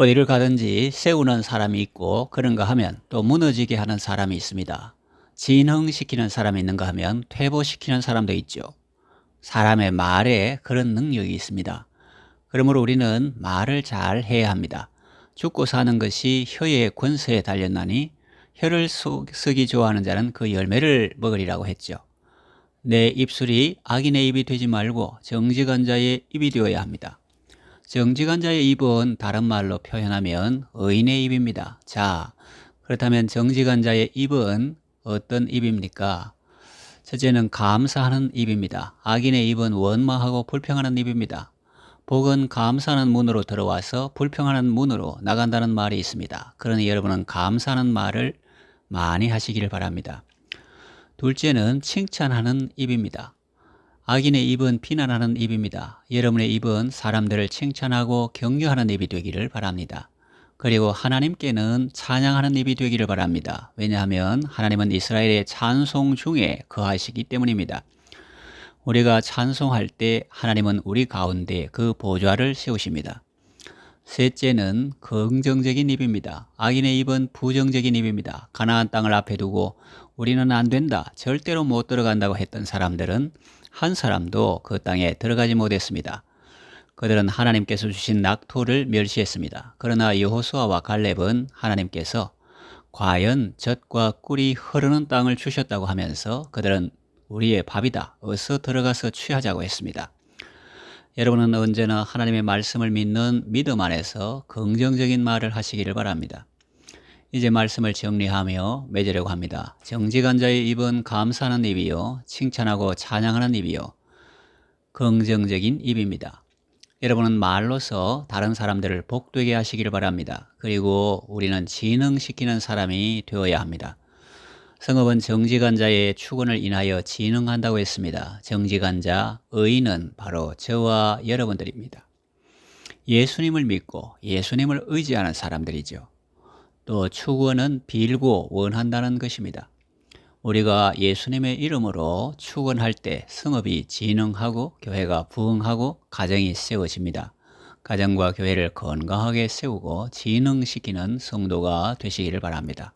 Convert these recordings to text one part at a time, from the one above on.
어디를 가든지 세우는 사람이 있고 그런가 하면 또 무너지게 하는 사람이 있습니다. 진흥시키는 사람이 있는가 하면 퇴보시키는 사람도 있죠. 사람의 말에 그런 능력이 있습니다. 그러므로 우리는 말을 잘 해야 합니다. 죽고 사는 것이 혀의 권세에 달렸나니 혀를 쏘- 쓰기 좋아하는 자는 그 열매를 먹으리라고 했죠. 내 입술이 악인의 입이 되지 말고 정직한 자의 입이 되어야 합니다. 정직한 자의 입은 다른 말로 표현하면 의인의 입입니다. 자, 그렇다면 정직한 자의 입은 어떤 입입니까? 첫째는 감사하는 입입니다. 악인의 입은 원망하고 불평하는 입입니다. 복은 감사하는 문으로 들어와서 불평하는 문으로 나간다는 말이 있습니다. 그러니 여러분은 감사하는 말을 많이 하시기를 바랍니다. 둘째는 칭찬하는 입입니다. 악인의 입은 비난하는 입입니다. 여러분의 입은 사람들을 칭찬하고 격려하는 입이 되기를 바랍니다. 그리고 하나님께는 찬양하는 입이 되기를 바랍니다. 왜냐하면 하나님은 이스라엘의 찬송 중에 거하시기 때문입니다. 우리가 찬송할 때 하나님은 우리 가운데 그 보좌를 세우십니다. 셋째는 긍정적인 입입니다. 악인의 입은 부정적인 입입니다. 가나안 땅을 앞에 두고 우리는 안 된다, 절대로 못 들어간다고 했던 사람들은 한 사람도 그 땅에 들어가지 못했습니다. 그들은 하나님께서 주신 낙토를 멸시했습니다. 그러나 여호수아와 갈렙은 하나님께서 과연 젖과 꿀이 흐르는 땅을 주셨다고 하면서 그들은 우리의 밥이다. 어서 들어가서 취하자고 했습니다. 여러분은 언제나 하나님의 말씀을 믿는 믿음 안에서 긍정적인 말을 하시기를 바랍니다. 이제 말씀을 정리하며 맺으려고 합니다. 정직한 자의 입은 감사하는 입이요. 칭찬하고 찬양하는 입이요. 긍정적인 입입니다. 여러분은 말로서 다른 사람들을 복되게 하시기를 바랍니다. 그리고 우리는 진흥시키는 사람이 되어야 합니다. 성읍은 정직한 자의 축원을 인하여 진흥한다고 했습니다. 정직한 자, 의인은 바로 저와 여러분들입니다. 예수님을 믿고 예수님을 의지하는 사람들이죠. 또 축원은 빌고 원한다는 것입니다. 우리가 예수님의 이름으로 축원할 때 성읍이 진흥하고 교회가 부흥하고 가정이 세워집니다. 가정과 교회를 건강하게 세우고 진흥시키는 성도가 되시기를 바랍니다.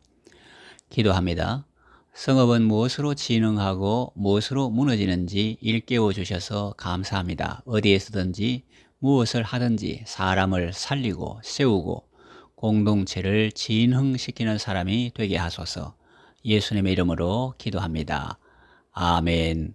기도합니다. 성읍은 무엇으로 진흥하고 무엇으로 무너지는지 일깨워 주셔서 감사합니다. 어디에서든지 무엇을 하든지 사람을 살리고 세우고 공동체를 진흥시키는 사람이 되게 하소서 예수님의 이름으로 기도합니다. 아멘.